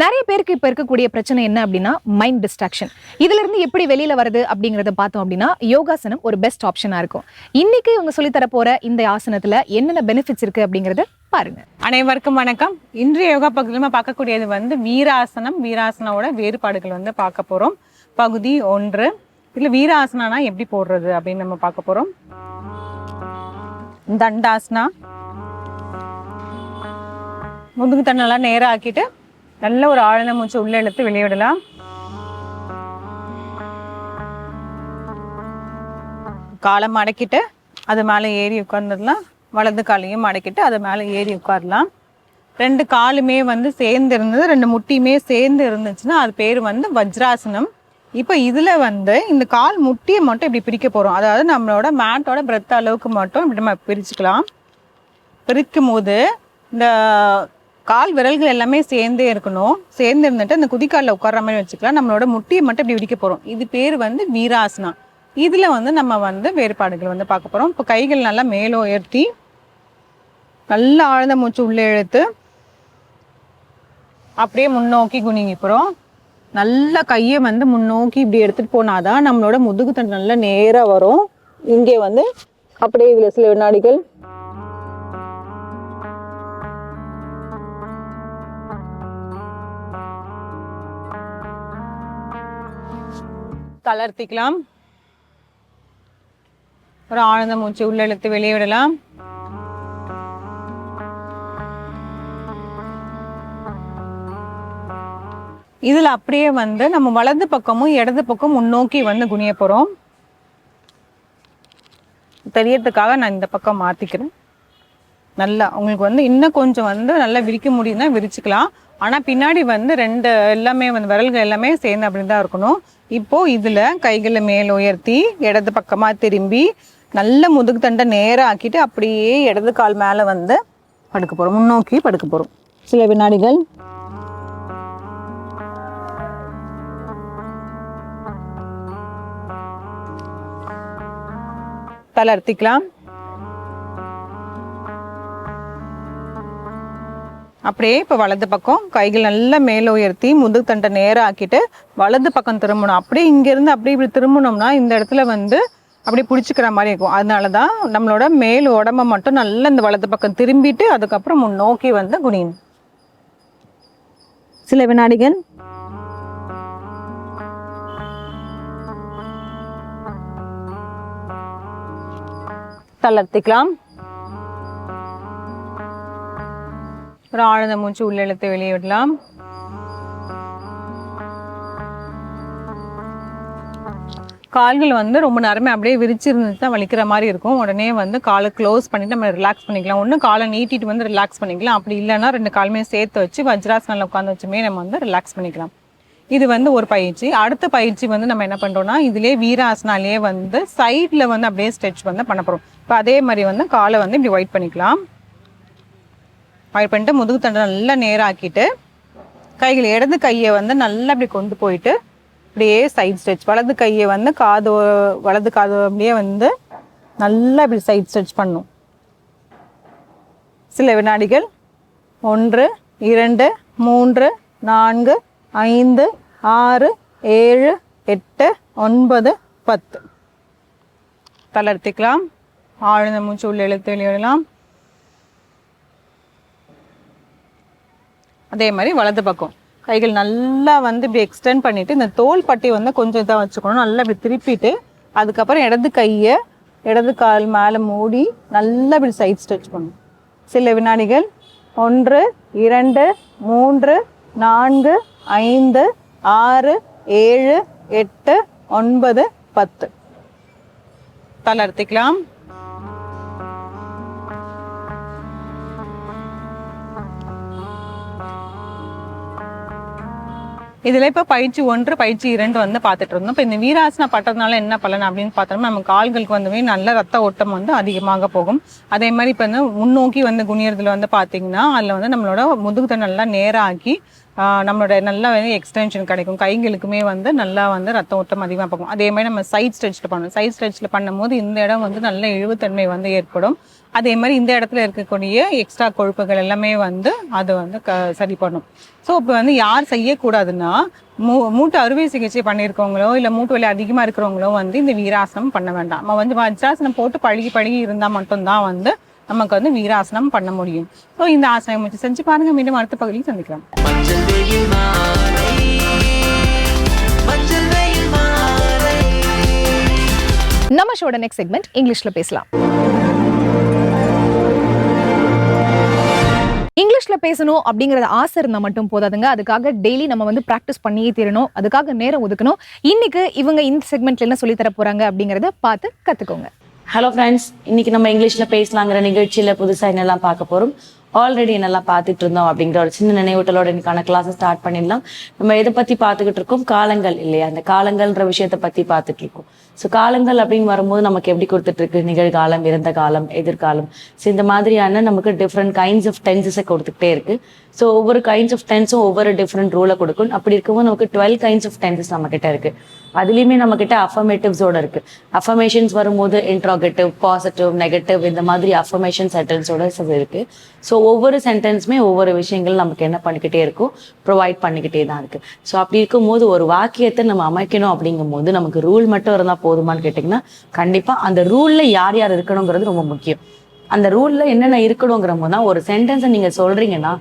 நிறைய பேருக்கு இப்போ இருக்கக்கூடிய பிரச்சனை என்ன அப்படின்னா மைண்ட் டிஸ்ட்ராக்ஷன் இதுலேருந்து எப்படி வெளியில் வருது அப்படிங்கிறத பார்த்தோம் அப்படின்னா யோகாசனம் ஒரு பெஸ்ட் ஆப்ஷனாக இருக்கும். இன்னைக்கு இவங்க சொல்லித்தர போகிற இந்த ஆசனத்தில் என்னென்ன பெனிஃபிட்ஸ் இருக்குது அப்படிங்கறத பாருங்க. அனைவருக்கும் வணக்கம். இன்றைய யோகா பகுதியில் பார்க்கக்கூடியது வந்து வீராசனம் வீராசனாவோட வேறுபாடுகள் வந்து பார்க்க போகிறோம் பகுதி ஒன்று. இதில் வீராசனானா எப்படி போடுறது அப்படின்னு நம்ம பார்க்க போகிறோம் தண்டாசனா முதுகு தண்ணெல்லாம் நேராக ஆக்கிட்டு நல்ல ஒரு ஆழ்ந்த மூச்சு உள்ள இழுத்து வெளியிடலாம். காலை மடக்கிட்டு அது மேலே ஏறி உட்காந்துடலாம் வலது காலையும் மடக்கிட்டு அது மேலே ஏறி உட்காரலாம். ரெண்டு காலுமே வந்து சேர்ந்து இருந்தது ரெண்டு முட்டியுமே சேர்ந்து இருந்துச்சுன்னா அது பேர் வந்து வஜ்ராசனம். இப்போ இதில் வந்து இந்த கால் முட்டியை மட்டும் இப்படி பிரிக்க போகிறோம் அதாவது நம்மளோட மேட்டோட பிரெத் அளவுக்கு மட்டும் இப்படி நம்ம பிரிச்சுக்கலாம். பிரிக்கும் போது இந்த கால் விரல்கள் எல்லாமே சேர்ந்தே இருக்கணும். சேர்ந்து இருந்துட்டு அந்த குதிக்காலில் உட்கார்ற மாதிரி வச்சுக்கலாம். நம்மளோட முட்டியை மட்டும் இப்படி விரிக்க போகிறோம் இது பேர் வந்து வீராசனா. இதில் வந்து நம்ம வந்து வேறுபாடுகள் வந்து பார்க்க போகிறோம் இப்போ கைகள் நல்லா மேலே உயர்த்தி நல்லா ஆழ்ந்த மூச்சு உள்ளே இழுத்து அப்படியே முன்னோக்கி குனிங்கி போகிறோம் நல்லா கையை வந்து முன்னோக்கி இப்படி எடுத்துகிட்டு போனாதான் நம்மளோட முதுகு தண்டு நல்லா நேராக வரும். இங்கே வந்து அப்படியே இதில் சில வினாடிகள் தளர்த்திக்கலாம். ஒரு ஆழ்ந்த மூச்சு உள்ள இழுத்து வெளியே விடலாம். இதுல அப்படியே வந்து நம்ம வலது பக்கமும் இடது பக்கம் முன்னோக்கி வந்து குனிய போகிறோம் தெரியறதுக்காக நான் இந்த பக்கம் மாத்திக்கிறேன். நல்லா உங்களுக்கு வந்து இன்னும் கொஞ்சம் வந்து நல்லா விரிக்க முடியும்னா விரிச்சுக்கலாம். ஆனா பின்னாடி வந்து ரெண்டு எல்லாமே வந்து விரல்கள் எல்லாமே சேர்ந்து அப்படின்னு தான் இருக்கணும். இப்போ இதில் கைகளை மேல் உயர்த்தி இடது பக்கமாக திரும்பி நல்ல முதுகு தண்டை நேரா ஆக்கிட்டு அப்படியே இடது கால் மேலே வந்து படுக்க போகிறோம் முன்னோக்கி படுக்க போகிறோம் சில வினாடிகள். தளர்த்திக்கலாம் அப்படியே இப்போ வலது பக்கம் கைகள் நல்லா மேலே உயர்த்தி முதுகு தண்டை நேராக ஆக்கிட்டு வலது பக்கம் திரும்பணும். அப்படியே இங்கேருந்து அப்படியே இப்படி திரும்பணும்னா இந்த இடத்துல வந்து அப்படியே பிடிச்சிக்கிற மாதிரி இருக்கும். அதனால தான் நம்மளோட மேல் உடம்ப மட்டும் நல்லா இந்த வலது பக்கம் திரும்பிட்டு அதுக்கப்புறம் முன்னோக்கி வந்து குனியணும். சில வினாடிகள். தளர்த்திக்கலாம். ஒரு ஆழ்ந்த மூச்சு உள்ளெழுத்து வெளியே விடலாம். கால்கள் வந்து ரொம்ப நேரமே அப்படியே விரிச்சிருந்துச்சு தான் வலிக்கிற மாதிரி இருக்கும். உடனே வந்து காலை க்ளோஸ் பண்ணிட்டு நம்ம ரிலாக்ஸ் பண்ணிக்கலாம். ஒன்று காலை நீட்டிட்டு வந்து ரிலாக்ஸ் பண்ணிக்கலாம். அப்படி இல்லைன்னா ரெண்டு காலுமே சேர்த்து வச்சு வஜ்ராசனில் உட்காந்து வச்சுமே நம்ம வந்து ரிலாக்ஸ் பண்ணிக்கலாம். இது வந்து ஒரு பயிற்சி. அடுத்த பயிற்சி வந்து நம்ம என்ன பண்ணுறோம்னா இதிலே வீராசனாலேயே வந்து சைடில் வந்து அப்படியே ஸ்ட்ரெச் வந்து பண்ண போகிறோம் இப்போ அதே மாதிரி வந்து காலை வந்து இப்படி ஒயிட் பண்ணிக்கலாம். ஒயிட் பண்ணிட்டு முதுகு தண்டை நல்லா நேராக்கிட்டு கைகள் இடது கையை வந்து நல்லா அப்படி கொண்டு போயிட்டு அப்படியே சைட் ஸ்ட்ரெச் வலது கையை வந்து காது வலது காது அப்படியே வந்து நல்லா இப்படி சைட் ஸ்ட்ரெச் பண்ணும். சில வினாடிகள் ஒன்று இரண்டு மூன்று நான்கு ஐந்து ஆறு ஏழு எட்டு ஒன்பது பத்து. தளர்த்திக்கலாம். ஆழ்ந்த மூச்சு உள்ள எழுத்து வெளியிடலாம் அதே மாதிரி வலது பக்கம். கைகள் நல்லா வந்து இப்படி எக்ஸ்டெண்ட் பண்ணிவிட்டு இந்த தோல் பட்டி வந்து கொஞ்சம் இதாக வச்சுக்கணும். நல்லா இப்படி திருப்பிட்டு அதுக்கப்புறம் இடது கையை இடது கால் மேலே மூடி நல்லா இப்படி சைட் ஸ்ட்ரெச் பண்ணணும். சில வினாடிகள் ஒன்று இரண்டு மூன்று நான்கு ஐந்து ஆறு ஏழு எட்டு ஒன்பது பத்து. தளர்த்திக்கலாம் இதில் இப்போ பயிற்சி ஒன்று பயிற்சி இரண்டு வந்து பார்த்துட்டு இருந்தோம். இப்போ இந்த வீராசனா பட்டதுனால என்ன பலன் அப்படின்னு பார்த்தோம்னா நம்ம கால்களுக்கு வந்து நல்ல ரத்த ஓட்டம் வந்து அதிகமாக போகும். அதே மாதிரி இப்போ வந்து முன்னோக்கி வந்து குனியறதுல வந்து பார்த்தீங்கன்னா அதில் வந்து நம்மளோட முதுகுத்தை நல்லா நேராக்கி நம்மளோட நல்ல வந்து எக்ஸ்டென்ஷன் கிடைக்கும். கைகளுக்குமே வந்து நல்லா வந்து ரத்த ஓட்டம் அதிகமாக போகும். அதே மாதிரி நம்ம சைட் ஸ்ட்ரெச்சில் பண்ணணும். சைட் ஸ்ட்ரெச்சில் பண்ணும்போது இந்த இடம் வந்து நல்ல இழிவுத்தன்மை வந்து ஏற்படும். அதே மாதிரி இந்த இடத்துல இருக்கக்கூடிய எக்ஸ்ட்ரா கொழுப்புகள் எல்லாமே வந்து அது வந்து க சரி பண்ணும். ஸோ இப்போ வந்து யார் செய்யக்கூடாதுன்னா மூ மூட்டு அறுவை சிகிச்சை பண்ணியிருக்கவங்களோ இல்லை மூட்டு வலி அதிகமாக இருக்கிறவங்களோ வந்து இந்த வீராசனம் பண்ண வேண்டாம். நம்ம வந்து வஜ்ராசனம் போட்டு பழகி பழகி இருந்தால் மட்டும்தான் வந்து நமக்கு வந்து வீராசனம் பண்ண முடியும். ஸோ இந்த ஆசனம் வச்சு செஞ்சு பாருங்கள் மீண்டும் அடுத்த பகுதியில் சந்திக்கலாம். நம்ம ஷோட நெக்ஸ்ட் செக்மெண்ட் இங்கிலீஷ்ல பேசலாம். இங்கிலீஷ்ல பேசணும் அப்படிங்கறது ஆசை இருந்தால் மட்டும் போதாதுங்க. அதுக்காக டெய்லி நம்ம வந்து ப்ராக்டிஸ் பண்ணியே தீரணும். அதுக்காக நேரம் ஒதுக்கணும். இன்னைக்கு இவங்க இந்த செக்மெண்ட்ல என்ன சொல்லி தர போறாங்க அப்படிங்கறத பார்த்து கத்துக்கோங்க. ஹலோ ஃப்ரெண்ட்ஸ் இன்னைக்கு நம்ம இங்கிலீஷ்ல பேசலாங்கிற நிகழ்ச்சியில புதுசா என்னெல்லாம் பார்க்க போறோம்? ஆல்ரெடி என்னெல்லாம் பார்த்துட்டு இருந்தோம் அப்படிங்கிற ஒரு சின்ன நினைவூட்டலோட எனக்கான கிளாஸை ஸ்டார்ட் பண்ணிடலாம். நம்ம எதை பத்தி பார்த்துக்கிட்டு இருக்கோம்? காலங்கள் இல்லையா? அந்த காலங்கள்ன்ற விஷயத்தை பத்தி பார்த்துட்டு இருக்கோம். ஸோ காலங்கள் அப்படின்னு வரும்போது நமக்கு எப்படி கொடுத்துட்ருக்கு? நிகழ்காலம் இறந்த காலம் எதிர்காலம். ஸோ இந்த மாதிரியான நமக்கு டிஃப்ரெண்ட் கைண்ட்ஸ் ஆஃப் டென்சஸை கொடுத்துக்கிட்டே இருக்கு. ஸோ ஒவ்வொரு கைண்ட்ஸ் ஆஃப் டென்ஸும் ஒவ்வொரு டிஃப்ரெண்ட் ரூலை கொடுக்கும். அப்படி இருக்கும்போது நமக்கு டுவெல் கைண்ட்ஸ் ஆஃப் டென்சஸ் நம்மக்கிட்ட இருக்குது இருக்கு. அதுலேயுமே நம்மக்கிட்ட அஃபர்மேட்டிவ்ஸோடு அஃபர்மேட்டிவ்ஸோட இருக்கு. அஃபர்மேஷன்ஸ் வரும்போது இன்ட்ராகேட்டிவ் பாசிட்டிவ் நெகட்டிவ் இந்த மாதிரி அஃபர்மேஷன் சென்டென்ஸோட இருக்கு. ஸோ ஒவ்வொரு சென்டென்ஸுமே ஒவ்வொரு விஷயங்கள் நமக்கு என்ன பண்ணிக்கிட்டே இருக்கும் ப்ரொவைட் பண்ணிக்கிட்டே தான் இருக்கு. ஸோ அப்படி இருக்கும்போது ஒரு வாக்கியத்தை நம்ம அமைக்கணும் அப்படிங்கும்போது நமக்கு ரூல் மட்டும் இருந்தால் போதுமான்னு கேட்டிங்கன்னா கண்டிப்பாக அந்த ரூலில் யார் யார் இருக்கணுங்கிறது ரொம்ப முக்கியம். அந்த ரூல்ல என்னென்ன இருக்கணுங்கிறவங்க தான் ஒரு சென்டென்ஸை நீங்க சொல்றீங்கன்னா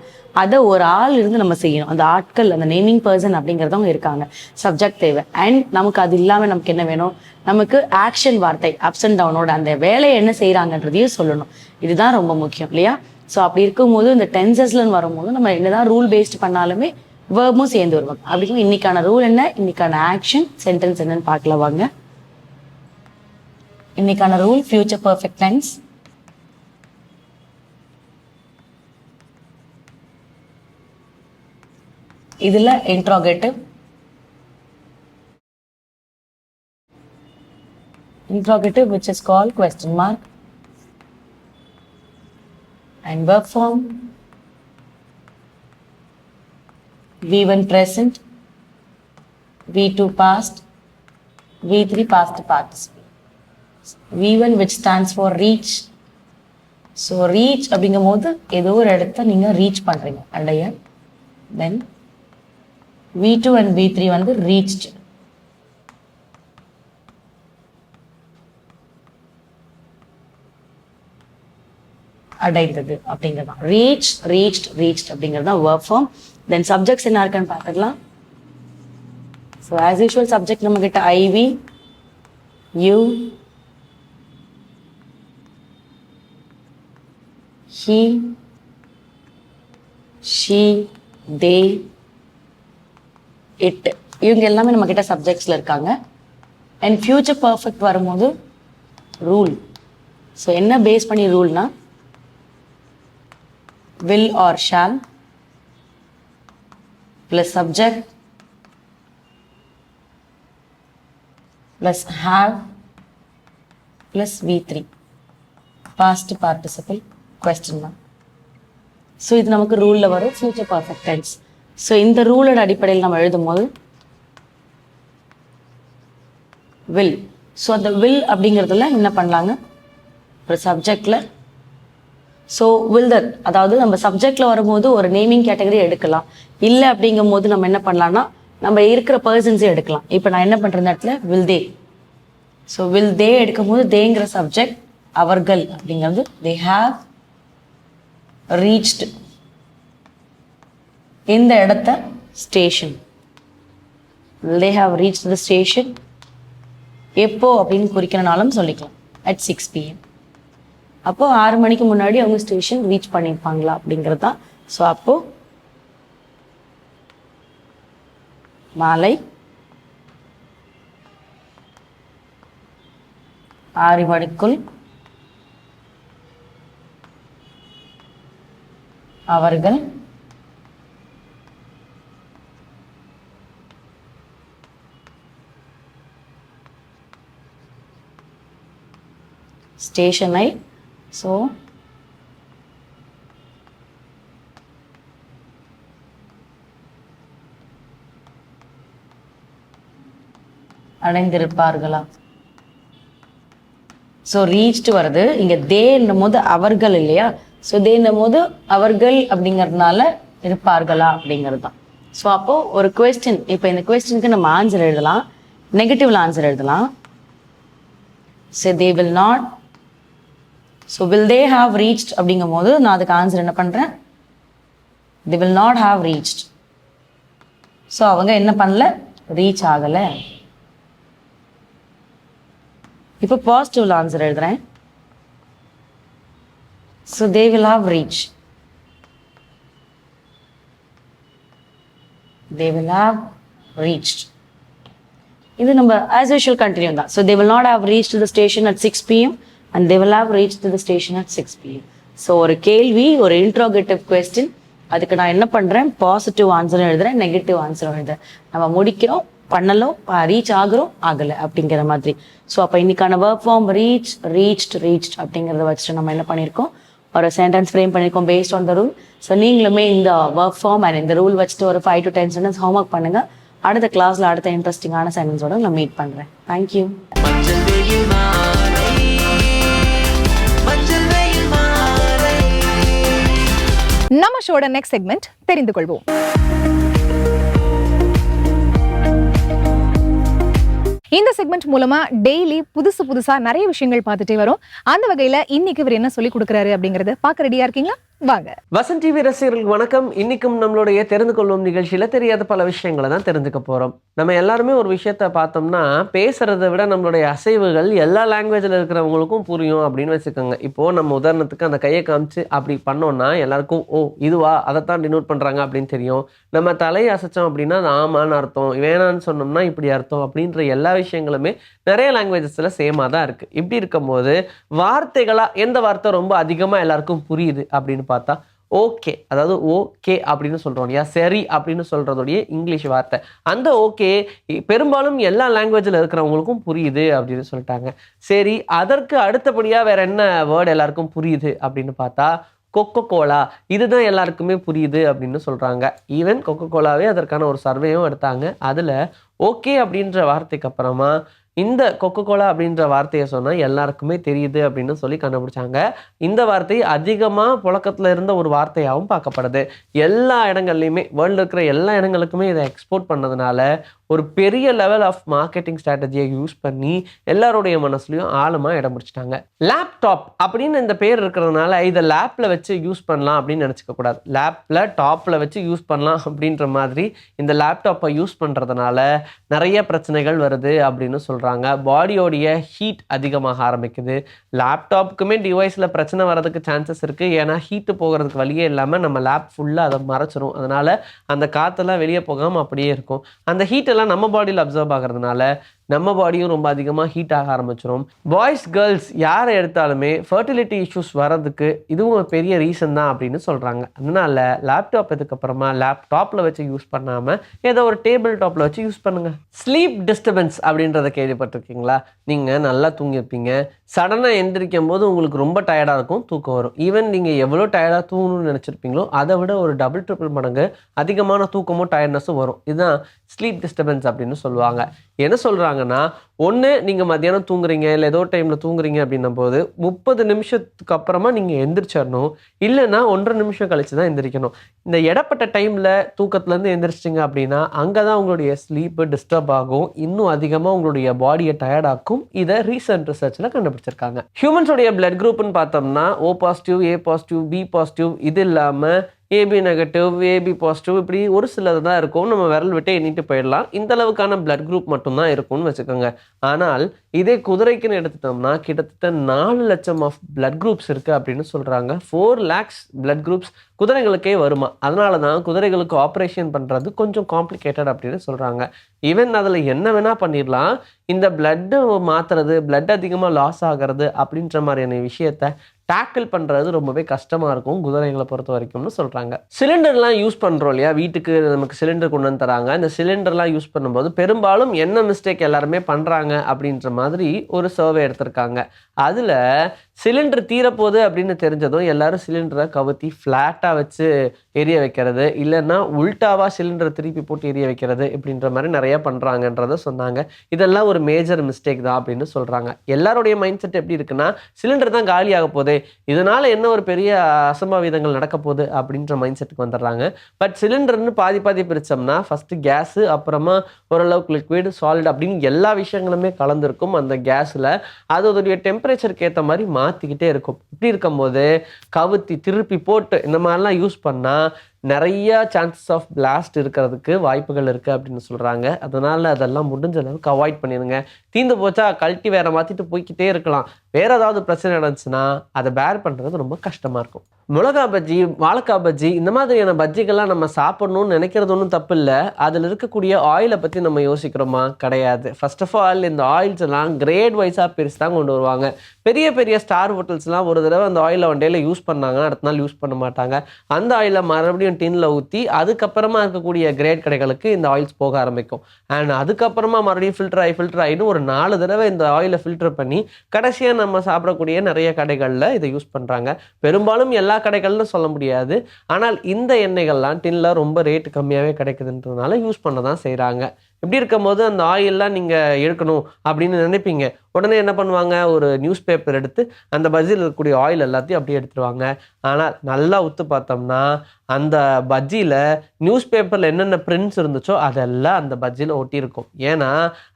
அதை ஒரு ஆள் இருந்து நம்ம செய்யணும். அந்த ஆட்கள் அந்த நேமிங் பர்சன் அப்படிங்கிறதவங்க இருக்காங்க. சப்ஜெக்ட் தேவை. அண்ட் நமக்கு அது இல்லாம நமக்கு என்ன வேணும்? நமக்கு ஆக்ஷன் வார்த்தை அப்ஸ் அண்ட் டவுனோட அந்த வேலையை என்ன செய்கிறாங்கன்றதையும் சொல்லணும். இதுதான் ரொம்ப முக்கியம் இல்லையா? ஸோ அப்படி இருக்கும்போது இந்த டென்சஸ்லன்னு வரும்போது நம்ம என்னதான் ரூல் பேஸ்ட் பண்ணாலுமே வேர்மும் சேர்ந்து வருவாங்க. அப்படிங்கும் இன்னைக்கான ரூல் என்ன? இன்னைக்கான ஆக்ஷன் சென்டென்ஸ் என்னன்னு பார்க்கலாம் வாங்க. இன்னைக்கான ரூல் ஃபியூச்சர் பர்ஃபெக்ட் டென்ஸ் இதுல interrogative interrogative which is called question mark and verb form v1 present v2 past v3 past participle V one which stands for reach so reach அப்படிங்கும் போது ஏதோ ஒரு இடத்த நீங்கள் ரீச் பண்ணுறீங்க அடைய then V two and V three வந்து reached அடைந்தது அப்படிங்கிறது தான் ரீச் ரீச் ரீச் அப்படிங்கிறது தான் ஒர்க் ஃபார்ம் தென் சப்ஜெக்ட்ஸ் என்ன இருக்குன்னு பார்த்துக்கலாம். ஸோ ஆஸ் யூஷுவல் சப்ஜெக்ட் நம்ம கிட்ட I we you he she they it. இவங்க எல்லாமே நம்ம கிட்ட சப்ஜெக்ட்ஸ்ல இருக்காங்க. அண்ட் ஃபியூச்சர் பர்ஃபெக்ட் வரும்போது ரூல் ஸோ என்ன பேஸ் பண்ணி ரூல்னா will or shall plus subject plus have plus V three past participle question தான் ஸோ இது நமக்கு ரூலில் வரும். ஃபியூச்சர் பர்ஃபெக்ட் டென்ஸ் ஸோ இந்த ரூலோட அடிப்படையில் நம்ம எழுதும் போது வில் ஸோ அந்த வில் அப்படிங்கிறதுல என்ன பண்ணலாங்க? ஒரு சப்ஜெக்டில் ஸோ வில் தட் அதாவது நம்ம சப்ஜெக்டில் வரும்போது ஒரு நேமிங் கேட்டகரி எடுக்கலாம். இல்லை அப்படிங்கும் போது நம்ம என்ன பண்ணலாம்னா நம்ம இருக்கிற பர்சன்ஸே எடுக்கலாம். இப்போ நான் என்ன பண்ணுற இடத்துல? Will they so will they எடுக்கும்போது தேங்கிற சப்ஜெக்ட் அவர்கள் அப்படிங்கிறது தே ஹாவ் ரீச்டு இந்த இடத்த station they have reach the station எப்போ அப்படின்னு குறிக்கிறனாலும் சொல்லிக்கலாம். அட் சிக்ஸ் பிஎம் அப்போது ஆறு மணிக்கு முன்னாடி அவங்க ஸ்டேஷன் ரீச் பண்ணியிருப்பாங்களா அப்படிங்கிறது தான். ஸோ அப்போது மாலை ஆறு மணிக்குள் அவர்கள் ஸ்டேஷனை ஸோ அடைந்திருப்பார்களா? ஸோ ரீச்டு வருது இங்கே தேன்னும் போது அவர்கள் இல்லையா? ஸோ தேன்னும் போது அவர்கள் அப்படிங்கிறதுனால இருப்பார்களா அப்படிங்கிறது தான் ஸோ அப்போ ஒரு கொஸ்டின் இப்போ இந்த கொஸ்டினுக்கு நம்ம ஆன்சர் எழுதலாம். நெகட்டிவ்ல ஆன்சர் எழுதலாம். So they will not so will they have reached அப்படிங்கும் போது நான் அதுக்கு ஆன்சர் என்ன பண்றேன்? They will not have reached so அவங்க என்ன பண்ணல? ரீச் ஆகலை. இப்போ பாசிட்டிவ்ல ஆன்சர் எழுதுறேன். So they will have reach they will have reached. இது நம்ம ஆஸ் யூஷுவல் கண்டினியூ தான். So they will not have reach to the station at six PM and they will have reach to the station at six PM so ஒரு கேள்வி ஒரு interrogative question அதுக்கு நான் என்ன பண்ணுறேன் பாசிட்டிவ் ஆன்சரும் எழுதுறேன் நெகட்டிவ் ஆன்சரும் எழுதுறேன். நம்ம முடிக்கிறோம் பண்ணலும் ரீச் ஆகுறோம் ஆகலை அப்படிங்கிற மாதிரி. ஸோ அப்போ இன்னைக்கான word form reach reach reach அப்படிங்கிறத வச்சுட்டு நம்ம என்ன பண்ணியிருக்கோம்? ஒரு சென்டென்ஸ் ஃப்ரேம் பண்ணியிருக்கோம் based on the rule so நீங்களுமே இந்த ஒர்க் ஃபார்ம் அண்ட் இந்த ரூல் வச்சுட்டு ஒரு five to ten sentence homework பண்ணுங்க. அடுத்த கிளாஸ்ல அடுத்த இன்ட்ரெஸ்டிங்கான சென்டென்ஸோட நான் மீட் பண்றேன். தேங்க்யூ நம்ம ஷோட நெக்ஸ்ட் செக்மெண்ட் தெரிந்து கொள்வோம். இந்த செக்மெண்ட் மூலமா டெய்லி புதுசு புதுசா நிறைய விஷயங்கள் பார்த்துட்டே வரும். அந்த வகையில இன்னைக்கு இவர் என்ன சொல்லி கொடுக்குறாரு அப்படிங்கறத பார்க்க ரெடியா இருக்கீங்களா? வாங்க. வசன் டிவி ரசிகர்களுக்கு வணக்கம். இன்னைக்கும் நம்மளுடைய தெரிந்து கொள்வோம் நிகழ்ச்சியில தெரியாத பல விஷயங்களை தான் தெரிஞ்சுக்க போறோம். நம்ம எல்லாருமே ஒரு விஷயத்த பார்த்தோம்னா பேசுறதை விட நம்மளுடைய அசைவுகள் எல்லா லாங்குவேஜில் இருக்கிறவங்களுக்கும் புரியும் அப்படின்னு வச்சுக்கோங்க. இப்போ நம்ம உதாரணத்துக்கு அந்த கையை காமிச்சு அப்படி பண்ணோம்னா எல்லாருக்கும் ஓ இதுவா? அதைத்தான் டினோட் பண்றாங்க அப்படின்னு தெரியும். நம்ம தலையை அசைச்சோம் அப்படின்னா அது ஆமான்னு அர்த்தம். வேணான்னு சொன்னோம்னா இப்படி அர்த்தம் அப்படின்ற எல்லா விஷயங்களுமே நிறைய லாங்குவேஜஸ்ல சேமாக தான் இருக்கு. இப்படி இருக்கும்போது வார்த்தைகளா எந்த வார்த்தை ரொம்ப அதிகமா எல்லாருக்கும் புரியுது அப்படின்னு பார்த்தா ஓகே. அதாவது ஓகே அப்படின்னு சொல்கிறோம் இல்லையா? சரி அப்படின்னு சொல்றதுடைய இங்கிலீஷ் வார்த்தை. அந்த ஓகே பெரும்பாலும் எல்லா லாங்குவேஜில் இருக்கிறவங்களுக்கும் புரியுது அப்படின்னு சொல்லிட்டாங்க. சரி அதற்கு அடுத்தபடியாக வேற என்ன வேர்டு எல்லாருக்கும் புரியுது அப்படின்னு பார்த்தா கொக்கோ கோலா இதுதான் எல்லாருக்குமே புரியுது அப்படின்னு சொல்கிறாங்க ஈவன் கொக்கோ கோலாவே அதற்கான ஒரு சர்வேயும் எடுத்தாங்க. அதில் ஓகே அப்படின்ற வார்த்தைக்கு அப்புறமா இந்த கொக்கோ கோலா அப்படின்ற வார்த்தையை சொன்னால் எல்லாருக்குமே தெரியுது அப்படின்னு சொல்லி கண்டுபிடிச்சாங்க. இந்த வார்த்தை அதிகமாக புழக்கத்தில் இருந்த ஒரு வார்த்தையாகவும் பார்க்கப்படுது. எல்லா இடங்கள்லையுமே வேர்ல்டு இருக்கிற எல்லா இடங்களுக்குமே இதை எக்ஸ்போர்ட் பண்ணதுனால ஒரு பெரிய லெவல் ஆஃப் மார்க்கெட்டிங் ஸ்ட்ராட்டஜியை யூஸ் பண்ணி எல்லாருடைய மனசுலையும் ஆழமாக இடம் பிடிச்சிட்டாங்க. லேப்டாப் அப்படின்னு இந்த பேர் இருக்கிறதுனால இதை லேப்பில் வச்சு யூஸ் பண்ணலாம் அப்படின்னு நினச்சிக்க கூடாது. லேப்பில் டாப்பில் வச்சு யூஸ் பண்ணலாம் அப்படின்ற மாதிரி இந்த லேப்டாப்பை யூஸ் பண்ணுறதுனால நிறைய பிரச்சனைகள் வருது அப்படின்னு சொல்கிறாங்க பாடியோடைய ஹீட் அதிகமாக ஆரம்பிக்குது. லேப்டாப்புக்குமே டிவைஸில் பிரச்சனை வர்றதுக்கு சான்சஸ் இருக்குது ஏன்னா ஹீட்டு போகிறதுக்கு வழியே இல்லாமல் நம்ம லேப் ஃபுல்லாக அதை மறைச்சிரும். அதனால் அந்த காற்றெல்லாம் வெளியே போகாமல் அப்படியே இருக்கும். அந்த ஹீட்டெல்லாம் நம்ம பாடியில் அப்சர்வ் ஆகிறதுனால நம்ம பாடியும் ரொம்ப அதிகமாக ஹீட் ஆக ஆரம்பிச்சிடும் பாய்ஸ் கேர்ள்ஸ் யாரை எடுத்தாலுமே ஃபர்டிலிட்டி இஷ்யூஸ் வர்றதுக்கு இதுவும் ஒரு பெரிய ரீசன் தான் அப்படின்னு சொல்கிறாங்க அதனால லேப்டாப் இதுக்கப்புறமா லேப்டாப்பில் வச்சு யூஸ் பண்ணாமல் ஏதோ ஒரு டேபிள் டாப்பில் வச்சு யூஸ் பண்ணுங்கள் ஸ்லீப் டிஸ்டர்பன்ஸ் அப்படின்றத கேள்விப்பட்டிருக்கீங்களா? நீங்கள் நல்லா தூங்கியிருப்பீங்க. சடனாக எந்திரிக்கும் போது உங்களுக்கு ரொம்ப டயர்டாக இருக்கும் தூக்கம் வரும். ஈவன் நீங்கள் எவ்வளோ டயர்டாக தூங்கணும்னு நினச்சிருப்பீங்களோ அதை விட ஒரு டபுள் ட்ரிபிள் மடங்கு அதிகமான தூக்கமும் டயர்ட்னஸும் வரும். இதுதான் ஸ்லீப் டிஸ்டர்பன்ஸ் அப்படின்னு சொல்லுவாங்க. என்ன சொல்கிறாங்கன்னா ஒன்று நீங்கள் மத்தியானம் தூங்குறீங்க இல்லை ஏதோ டைமில் தூங்குறீங்க அப்படின்னும் போது முப்பது நிமிஷத்துக்கு அப்புறமா நீங்கள் எந்திரிச்சிடணும் இல்லைன்னா ஒன்றரை நிமிஷம் கழிச்சு தான் எந்திரிக்கணும். இந்த இடப்பட்ட டைமில் தூக்கத்துலேருந்து எந்திரிச்சிட்டிங்க அப்படின்னா அங்கே தான் உங்களுடைய ஸ்லீப்பு டிஸ்டர்ப் ஆகும். இன்னும் அதிகமாக உங்களுடைய பாடியை டயர்டாக்கும் இதை ரீசன்ட் ரிசர்ச்சில் கண்டுபிடிச்சிருக்காங்க. ஹியூமன்ஸோடைய பிளட் குரூப்னு பார்த்தோம்னா O positive A positive B positive இது இல்லாமல் ஏபி நெகட்டிவ் ஏபி பாசிட்டிவ் இப்படி ஒரு சிலது தான் இருக்கும். நம்ம விரல் விட்டு எண்ணிட்டு போயிடலாம். இந்த அளவுக்கான பிளட் குரூப் மட்டும்தான் இருக்கும்னு வச்சுக்கோங்க. ஆனால் இதே குதிரைக்குன்னு எடுத்துட்டோம்னா கிட்டத்தட்ட நாலு லட்சம் ஆஃப் பிளட் குரூப்ஸ் இருக்குது அப்படின்னு சொல்கிறாங்க ஃபோர் லேக்ஸ் பிளட் குரூப்ஸ் குதிரைகளுக்கே வருமா? அதனால தான் குதிரைகளுக்கு ஆப்ரேஷன் பண்ணுறது கொஞ்சம் காம்ப்ளிகேட்டட் அப்படின்னு சொல்கிறாங்க ஈவன் அதில் என்ன வேணால் பண்ணிடலாம். இந்த பிளட்டு மாற்றுறது பிளட் அதிகமாக லாஸ் ஆகிறது அப்படின்ற மாதிரியான விஷயத்த டேக்கிள் பண்ணுறது ரொம்பவே கஷ்டமாக இருக்கும் குதிரைகளை பொறுத்த வரைக்கும்னு சொல்கிறாங்க சிலிண்டர்லாம் யூஸ் பண்ணுறோம் இல்லையா? வீட்டுக்கு நமக்கு சிலிண்டர் கொண்டு வந்து தராங்க. இந்த சிலிண்டர்லாம் யூஸ் பண்ணும்போது பெரும்பாலும் என்ன மிஸ்டேக் எல்லாருமே பண்ணுறாங்க அப்படின்ற மாதிரி ஒரு சர்வே எடுத்திருக்காங்க. அதில் சிலிண்டர் தீரப்போகுது அப்படின்னு தெரிஞ்சதும் எல்லாரும் சிலிண்டரை கவுத்தி ஃப்ளாட்டாக வச்சு எரிய வைக்கிறது இல்லைன்னா உல்ட்டாவாக சிலிண்டரை திருப்பி போட்டு எரிய வைக்கிறது இப்படின்ற மாதிரி நிறைய பண்ணுறாங்கன்றத சொன்னாங்க. இதெல்லாம் ஒரு மேஜர் மிஸ்டேக் தான் அப்படின்னு சொல்கிறாங்க எல்லாருடைய மைண்ட் செட் எப்படி இருக்குன்னா சிலிண்டர் தான் காலியாக போகுது இதனால் என்ன ஒரு பெரிய அசம்பாவிதங்கள் நடக்க போகுது அப்படின்ற மைண்ட் செட்டுக்கு வந்துடுறாங்க. பட் சிலிண்டர்னு பாதி பாதி பிரித்தோம்னா ஃபஸ்ட்டு கேஸு அப்புறமா ஓரளவுக்கு லிக்விட் சாலிட் அப்படின்னு எல்லா விஷயங்களுமே கலந்துருக்கும் அந்த கேஸில் அதோடைய டெம்பரேச்சருக்கு ஏற்ற மாதிரி மாற்றிக்கிட்டே இருக்கும். இப்படி இருக்கும்போது கவுத்தி திருப்பி போட்டு இந்த மாதிரிலாம் யூஸ் பண்ணால் நிறைய சான்சஸ் ஆஃப் பிளாஸ்ட் இருக்கிறதுக்கு வாய்ப்புகள் இருக்குது அப்படின்னு சொல்கிறாங்க அதனால் அதெல்லாம் முடிஞ்ச அளவுக்கு அவாய்ட் பண்ணிடுங்க. தீந்து போச்சா கழட்டி வேற மாற்றிட்டு போய்க்கிட்டே இருக்கலாம். வேறு ஏதாவது பிரச்சனை நடந்துச்சுன்னா அதை பேர் பண்ணுறது ரொம்ப கஷ்டமாக இருக்கும். மிளகா பஜ்ஜி வாழைக்காய் பஜ்ஜி இந்த மாதிரியான பஜ்ஜிகள்லாம் நம்ம சாப்பிட்ணும்னு நினைக்கிறது ஒன்றும் தப்பு இல்லை அதில் இருக்கக்கூடிய ஆயிலை பற்றி நம்ம யோசிக்கிறோமா? கிடையாது. ஃபர்ஸ்ட் ஆஃப் ஆல் இந்த ஆயில்ஸ் எல்லாம் கிரேட் வைஸாக பிரித்து தான் கொண்டு வருவாங்க. பெரிய பெரிய ஸ்டார் ஹோட்டல்ஸ்லாம் ஒரு தடவை அந்த ஆயிலை ஒன் டேல யூஸ் பண்ணாங்கன்னா அடுத்த நாள் யூஸ் பண்ண மாட்டாங்க. அந்த ஆயிலை மறுபடியும் டின்ல ஊற்றி அதுக்கப்புறமா இருக்கக்கூடிய கிரேட் கடைகளுக்கு இந்த ஆயில்ஸ் போக ஆரம்பிக்கும். அண்ட் அதுக்கப்புறமா மறுபடியும் ஃபில்டர் ஆகி ஃபில்டர் ஆகின்னு ஒரு நாலு தடவை இந்த ஆயிலை ஃபில்டர் பண்ணி கடைசியாக நம்ம சாப்பிடக்கூடிய நிறைய கடைகளில் இதை யூஸ் பண்ணுறாங்க பெரும்பாலும் எல்லா கடைகள்னு சொல்ல முடியாது. ஆனால் இந்த எண்ணெய்கள்லாம் டின்ல ரொம்ப ரேட் கம்மியாகவே கிடைக்குதுன்றதுனால யூஸ் பண்ண தான் செய்கிறாங்க இப்படி இருக்கும்போது அந்த ஆயிலெலாம் நீங்கள் எடுக்கணும் அப்படின்னு நினைப்பீங்க. உடனே என்ன பண்ணுவாங்க? ஒரு நியூஸ் பேப்பர் எடுத்து அந்த பஜ்ஜியில் இருக்கக்கூடிய ஆயில் எல்லாத்தையும் அப்படியே எடுத்துருவாங்க. ஆனால் நல்லா உத்து பார்த்தோம்னா அந்த பஜ்ஜியில் நியூஸ் பேப்பரில் என்னென்ன பிரிண்ட்ஸ் இருந்துச்சோ அதெல்லாம் அந்த பஜ்ஜியில் ஒட்டியிருக்கும். ஏன்னா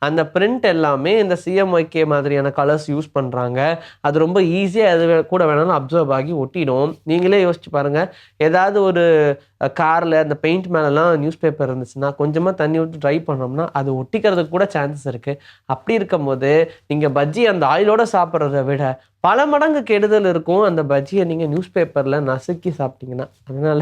அந்த பிரிண்ட் எல்லாமே இந்த சிஎம்ஒய்கே மாதிரியான கலர்ஸ் யூஸ் பண்ணுறாங்க அது ரொம்ப ஈஸியாக எது கூட வேணாலும் அப்சர்வ் ஆகி ஒட்டிடும். நீங்களே யோசிச்சு பாருங்கள் ஏதாவது ஒரு காரில் அந்த பெயிண்ட் மேலெலாம் நியூஸ் பேப்பர் இருந்துச்சுன்னா கொஞ்சமாக தண்ணி விட்டு ட்ரை பண்ணோம்னா அது ஒட்டிக்கிறதுக்கு கூட சான்சஸ் இருக்குது அப்படி இருக்கும்போது நீங்கள் பஜ்ஜி அந்த ஆயிலோடு சாப்பிட்றத விட பல மடங்கு கெடுதல் இருக்கும். அந்த பஜ்ஜியை நீங்கள் நியூஸ் பேப்பரில் நசுக்கி சாப்பிட்டீங்கன்னா. அதனால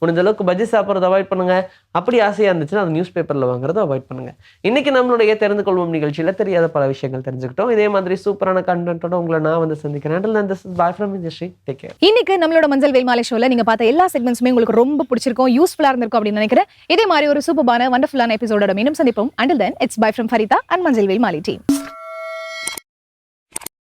முடிஞ்ச அளவுக்கு பஜ்ஜி சாப்பிட்றத அவாய்ட் பண்ணுங்க. அப்படி ஆசையாக இருந்துச்சுன்னா அது நியூஸ் பேப்பரில் வாங்குறத அவாய்ட் பண்ணுங்க. இன்னைக்கு நம்மளுடைய தெரிந்து கொள்வோம் நிகழ்ச்சியில் தெரியாத பல விஷயங்கள் தெரிஞ்சுக்கிட்டோம். இதே மாதிரி சூப்பரான கண்டென்ட்டோட உங்களை நான் வந்து சந்திக்கிறேன். Bye from industry take care இன்னைக்கு நம்மளோட மஞ்சள் வேல்மாலை ஷோல நீங்க பார்த்த எல்லா செக்மெண்ட்ஸுமே உங்களுக்கு ரொம்ப பிடிச்சிருக்கும் யூஸ்ஃபுல்லாக இருந்திருக்கும் அப்படின்னு நினைக்கிறேன். இதே மாதிரி ஒரு சூப்பரான வண்டர்ஃபுல்லான எபிசோடோட மீண்டும் சந்திப்போம். Until then it's bye from Farida and Manjal Velmalai team